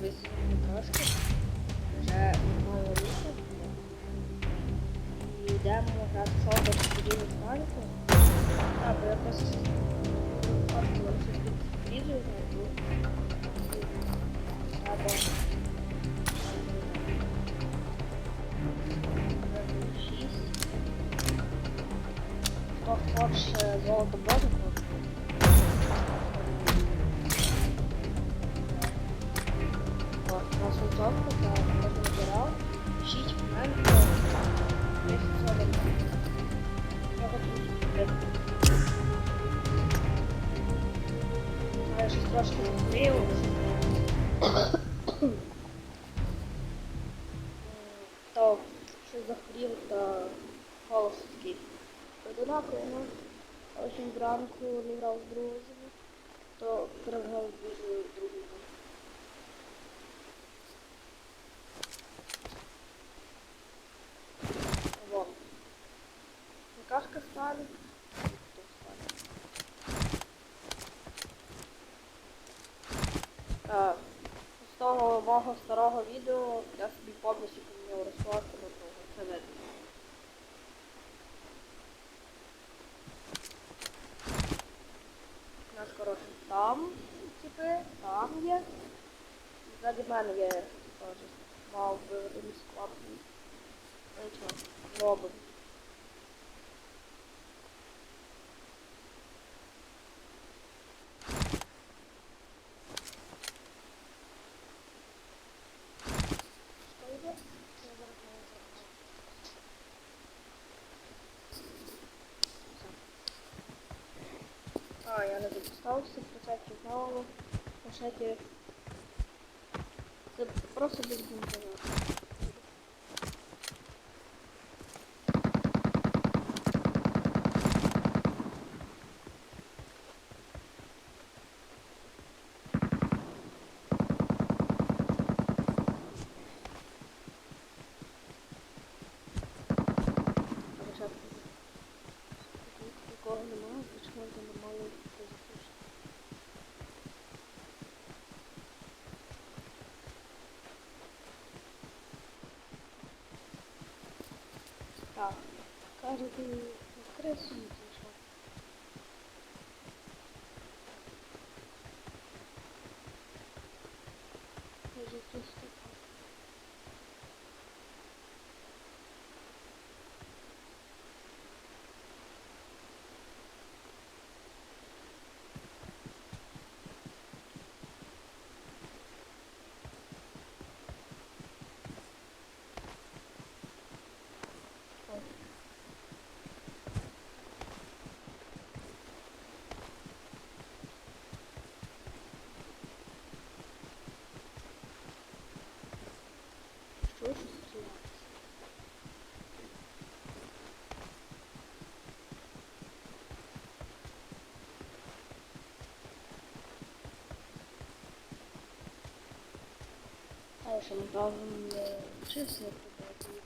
висунемо трошки. Вже нормально руху. І йдемо грати шоу тоді механіку. Так, бо я просто фаркнула щось під відео знайду. Треба. Шість. Хто хоче золото базу, Але щось трошки відкрилось. То, що захворів, то голос такий. Одинаково, ну, очень зранку не грав з друзями, то переграв дуже другий. Вот. Какашка стали. Мого старого відео я собі повністю поміняв розкладку на того. Це видно. У нас, коротше, там типи, там є. І ззаді мене є теж мав би один склад. Ну нічого, робимо. Що йде? Я зараз не зроблю. А, я не поставьте процентів мало. Просто без бунтера. Agora eu tenho acrescido. Ще не брав чесно побачив.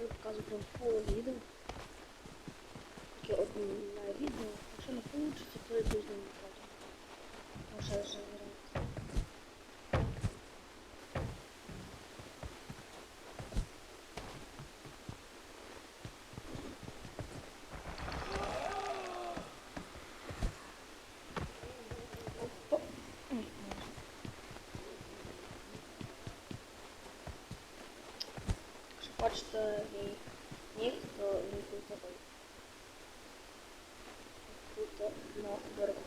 Я показую прям фул відео. Таке одне відео. Якщо не вийде, то я дуже не потім. Може вже варіант. Опа. Ой, може. Якщо хочете мій нік, то він тут такий. Тут наверху.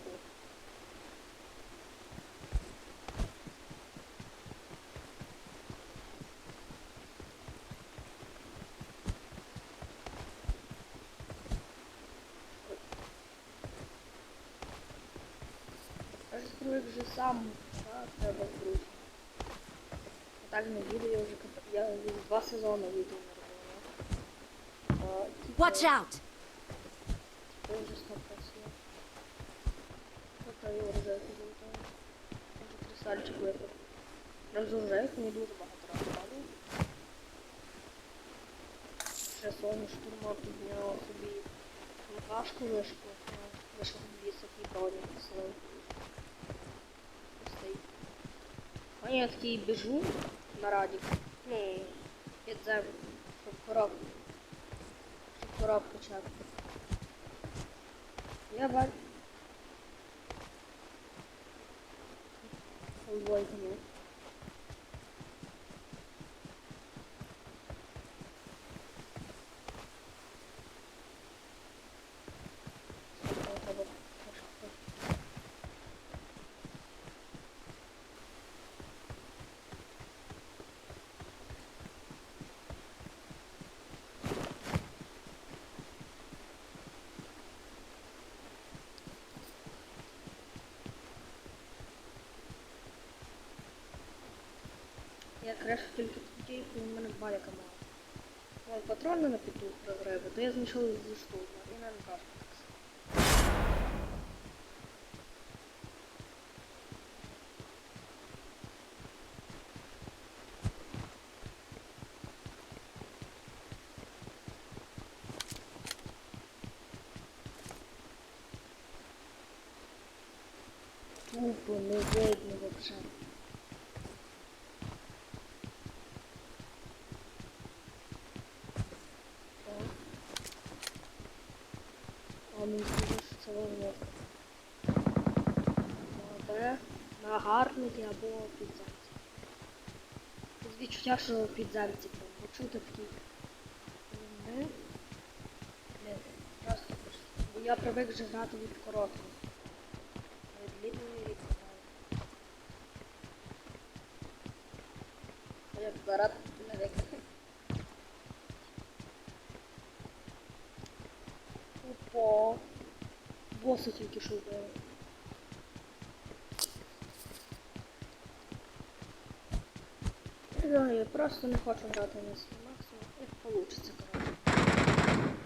Розкрив вже сам, да, треба вкрути. Так не відео, я вже кап- я вже два сезони відео не робила. А, типу, Watch out! Це вже стоп працює. Тобто його рожевку залутаю. Може кристальчик випав. Прям з рожевих мені дуже багато разів падало. Ще соня штурмок підняла собі лукашку вишку. Вийшов дві сухі броні посилив. Пустий. Ой. А я такий біжу на радік. Ну, під землю, щоб коробку. Коробку чекати. Я бачу. Ой, ні. Краще тільки тоді, коли в мене байка мала. Вон патрони на піду розриви, то я знайшов зі штуку і не кажу. Тупо не видно вообще. Так. А мені здається, що це виглядає. Де? На гарники або підземці. З відчуття, що підземці прям. Почути такий. Не. Бо я привик вже грати від короткого. Від длинної рідко граю. А не викликаю. Опа. Боса тільки що вбили. Не знаю, я просто не хочу грати на максимум. Як получиться, коротше.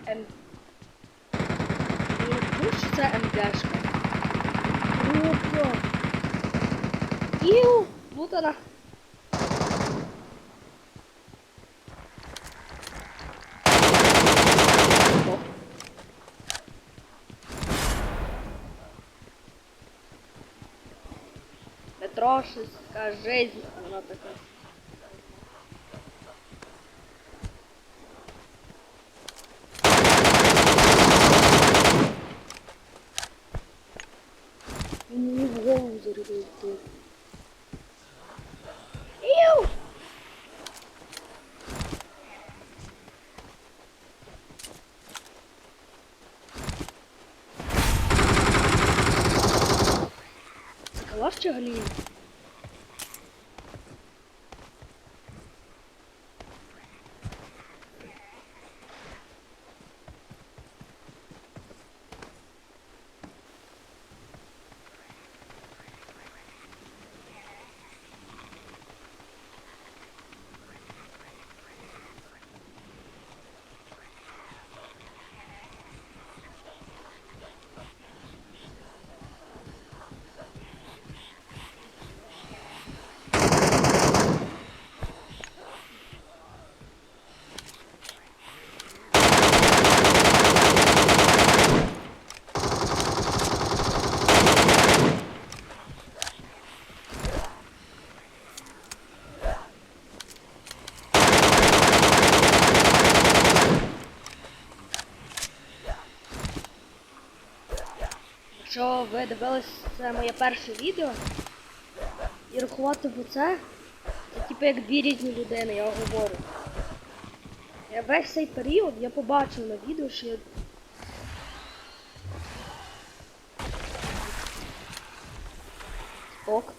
М. Ну, це МДшка. Опа. Іу, вот она. О. Петрошевська жизнь, вона така. Він мені в голову зарядив ти. Іу! Калаш чи галія? Якщо ви дивились це моє перше відео і рахувати по це, це типу як дві різні людини, я говорю. Я весь цей період я побачив на відео, що я. Ок.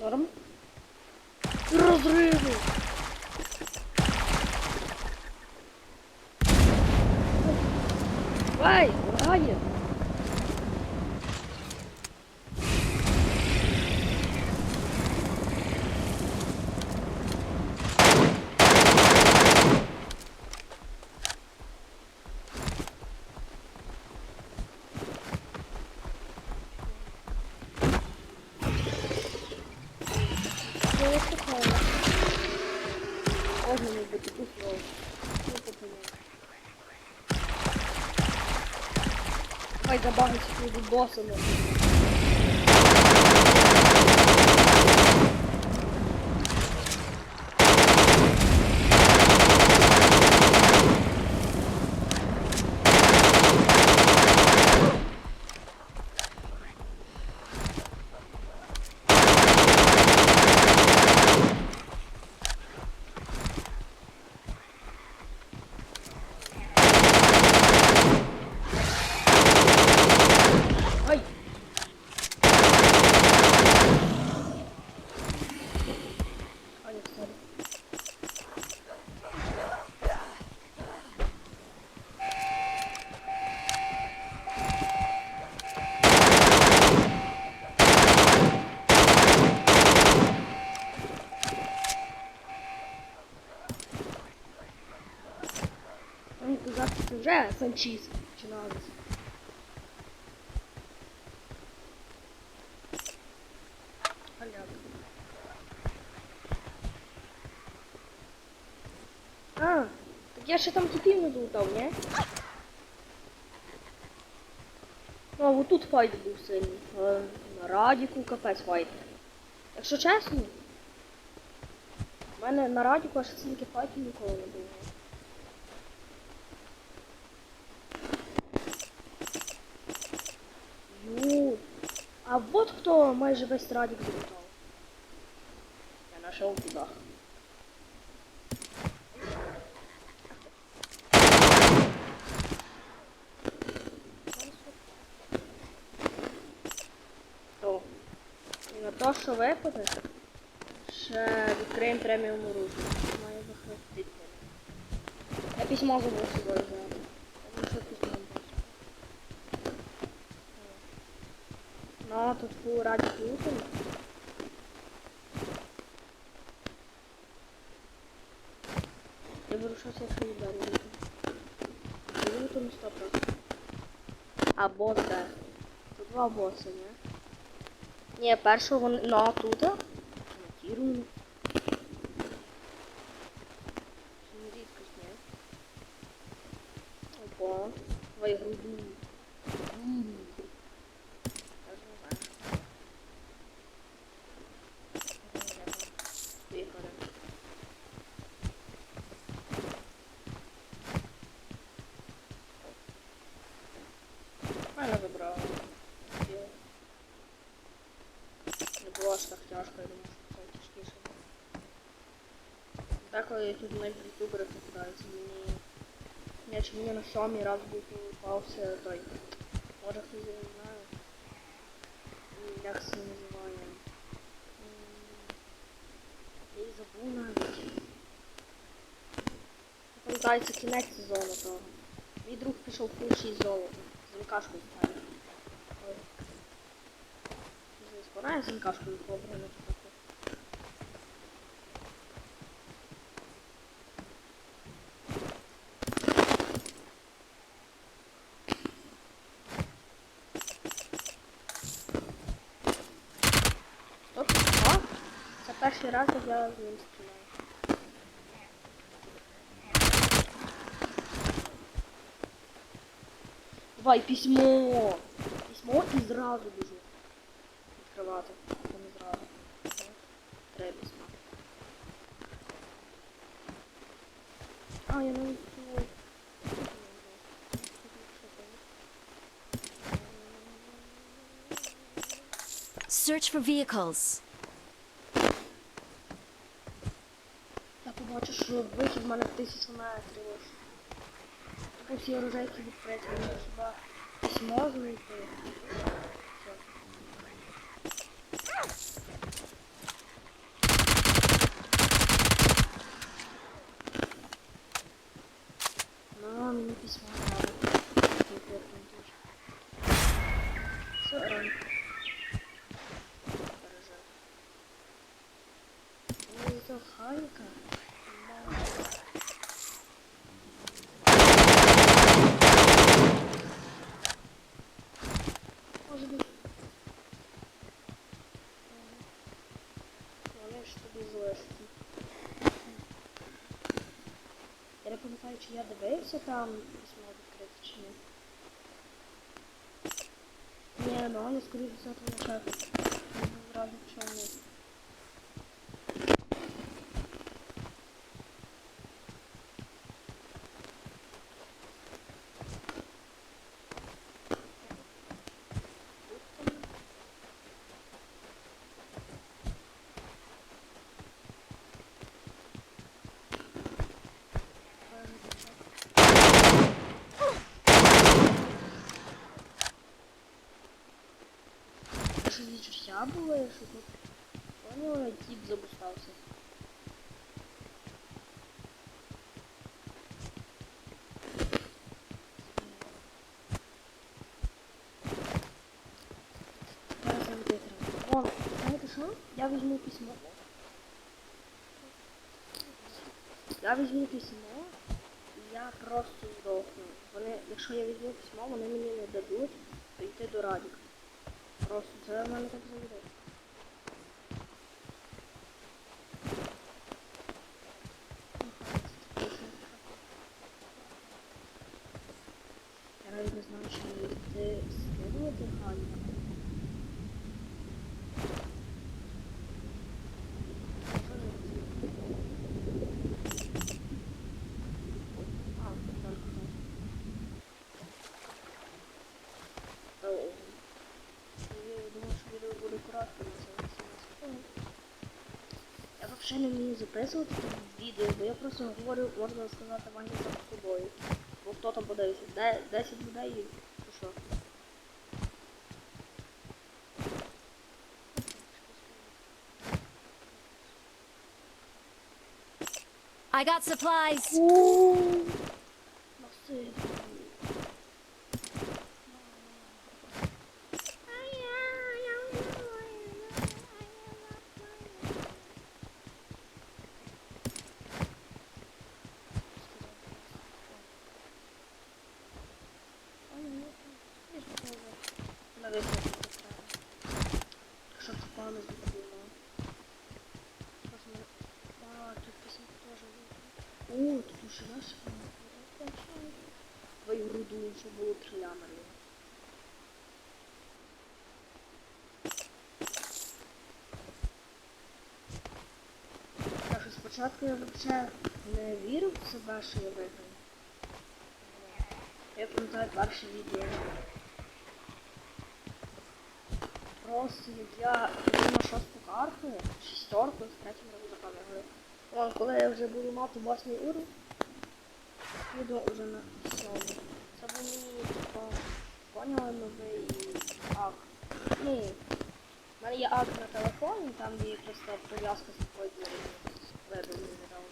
Норм. Розриви. Давай, лагає. не виступає. Можна не бути тут знову. Ну, попоняв. Давай забагайся тут босами. Ай! Санчіз починалося. Халява. А, так я ще там типів не залутав, ні? Ну, а отут файт був сильний. На радіку капець файт. Якщо чесно, в мене на радіку аж стільки файтів ніколи не було. Ю. А вот хто майже весь радік залутав. Я нашел туда. То, що випаде, ще відкриємо преміум оружие. Має вихватити. Я письмо забув собою взяти. Я думаю, що письмо буде. Ну, тут фул ради плутали. Я вирушався свої далі. Лютом 100%. А бос да. Тут два боси, не? Ні, першого вони... Ну, а тут? Монтіруємо. Це не рідкость, ні? Опа. Давай груду. Груду. Даже не знаю. Поїхали. Мене забрала. Не було аж так тяжко, я думаю, що це тяжкіше. Деколи тут навіть ютубери попадаються мені. Я чи мені на сьомий раз був попався той. Може хтось не знає. М, Як це називає? М, Я і забув навіть. Пам'ятається кінець сезону того. Мій друг пішов в 6 золота. З Лукашкою ставив. Ой. Не спорає з Лукашкою побрано таке. Стоп, що? Це перший раз, я з ним стріляю. Давай письмо. Письмо і зразу біжу. Відкривати. Не зразу. Треба письмо. А, я не відкрив. Search for vehicles. що вихід в мене в тисячу метрів. ось. Тут всі оружейки відкриті, мені хіба письмо знайти. Все. Ну, мені письмо треба. Конкретно дуже. Все, ранку. Бережи. Ой, це хайка. Чи я дивився там письмо відкрити чи ні. Ні, ну але скоріше за все я шеф. Зразу пішов вниз. Що відчуття було, що тут поняла, тіп забустався. Я витримаю. О, знаєте що? Я візьму письмо. Я візьму письмо, і я просто здохну. Вони, якщо я візьму письмо, вони мені не дадуть прийти до Радіка. Просто це в мене так завжди. Я навіть не знаю, чи мені йти скидувати Галю. А, так, так. Та, о, я думаю, що відео буде коротке на це Я взагалі не вмію записувати відео, бо я просто говорю, можна сказати, Ваня сам з собою. Бо хто там подивиться? Де- 10 людей і що? I got supplies. Ууу, насипали. Щоб це погано зробило. А, тут пісня теж є. О, тут уже наш Твою груду, щоб було три лямери. Так що спочатку я взагалі не вірив в себе, що я виграю. Я пам'ятаю перше відео. Просто я на шосту карту, шістерку, з третім разом запам'ятаю. Вон, коли я вже буду мати восьмий уровень, їду вже на сьомий. Це був мені, типа, поняли новий ак. Ну, в мене є ак на телефоні, там є просто прив'язка з такою вебом недавно.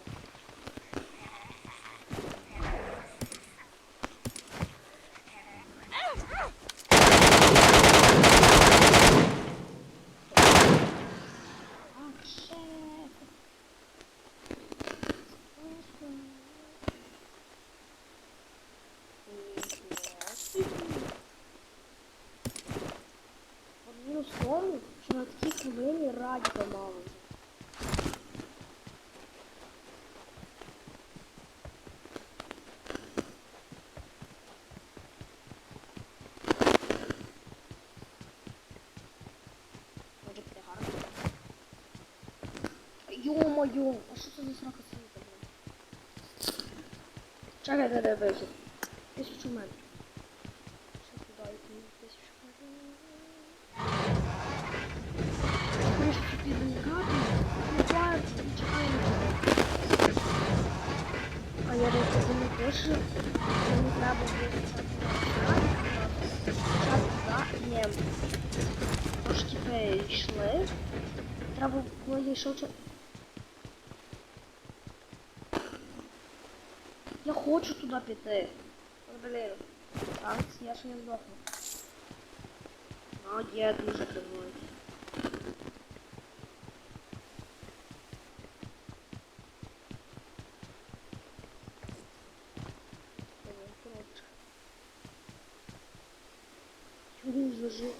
Ах, шеф. Мінус в тому, що на такій хвилині радіка мало. вже. Може буде гарно. Йо-моє, а що це за срака світа, блин? Чекай, де де вихід. Тисячу метрів. Що туди йти? Тисячу метрів. Я не пишу. Мені треба спочатку спочатку туди. Ні. Тож типи. Треба, коли я йшов, чи- Я хочу туди піти. От, Блін. Так, я ще не здохну. А, є дуже дивуюсь. Чому зложив?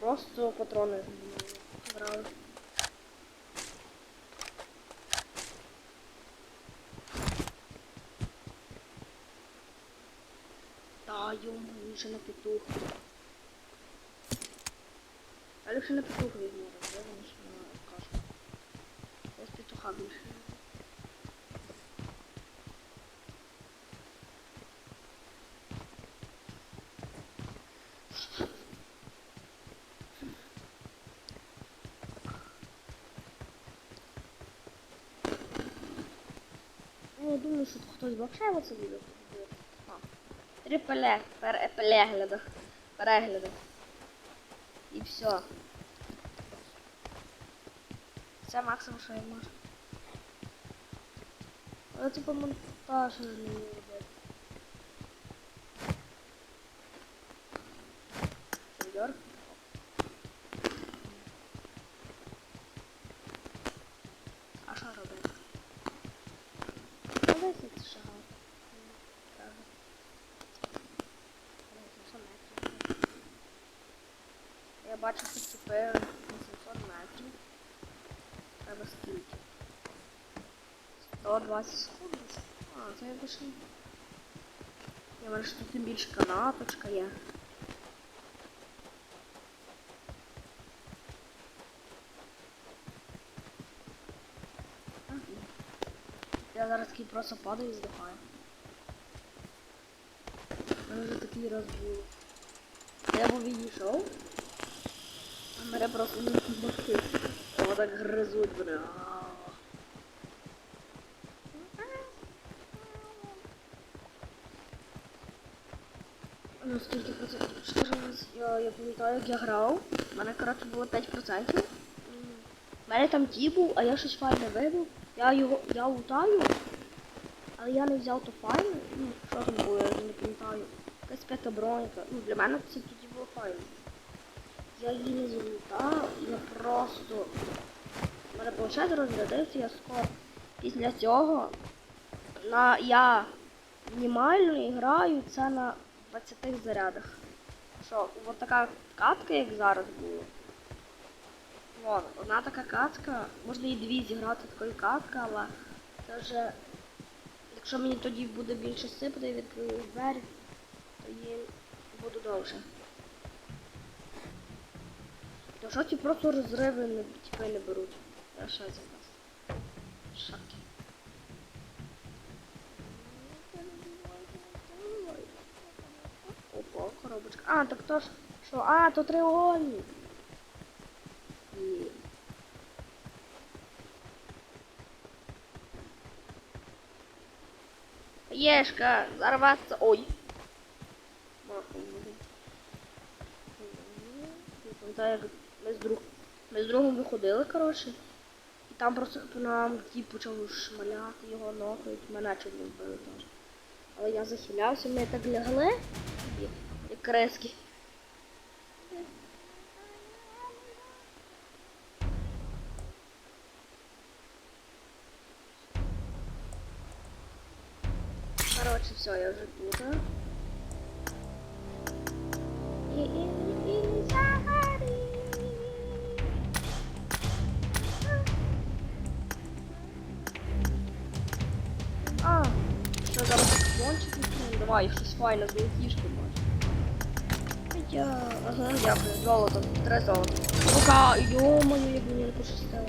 Просто патрони брали. Йому він ще на петух. А лише на петух візьму, розумієш, на кашку. Я з петуха більше. люблю. Ну, я думаю, що хтось взагалі оце буде. А. Три пере- перегляда. Перегляда. І все. Це максимум, що я можу. Але типу монтаж не робити. Серйор? А що робити? Ну, десять шагав. Правда. Блін, 700 метрів. Я бачу, що тепер на 700 метрів. Треба скільки? 120 секунд. А, це я більше. Я бачу, що тут більше канаточка є. Я зараз такий просто падаю і здихаю. Мене вже такий раз був. Я був відійшов. А мене просто не. О, так гризуть мене. Ну, скільки процентів? 14, я, я пам'ятаю, як я грав. У мене, коротше, було 5%. У мене там ті був, а я щось файне вибив. Я його, я лутаю, але я не взяв то файне. Ну, що там було, я вже не пам'ятаю. Якась п'ята бронька. Ну, для мене це тоді було файно. Я її не залутав, я просто... У мене планшет розрядився, я скоро. Після цього на я мінімально граю це на 20 зарядах. Що, от така катка, як зараз була. Вон, одна така катка, можна і дві зіграти такої катки, але це вже. Якщо мені тоді буде більше сипати, відкрию двері, то їм буду довше. То що ті просто розриви не, не беруть. Ще це нас. Шаки. Коробочка. А, так то ж. Що? А, то треугольник. Ні. Ешка, взорваться. Ой. Ми з друг... Ми з другом виходили, коротше. І там просто нам ті почав шмаляти його нокають, мене чуть не вбили теж. Але я захилявся, ми так лягли, крески. Короче, все, я вже тут. а. Що зараз кончик? Давай, щось файне, золотішки бачу. Я, ага, дякую, золото, три золота. Пока, йо-моє, як мені не пощастило.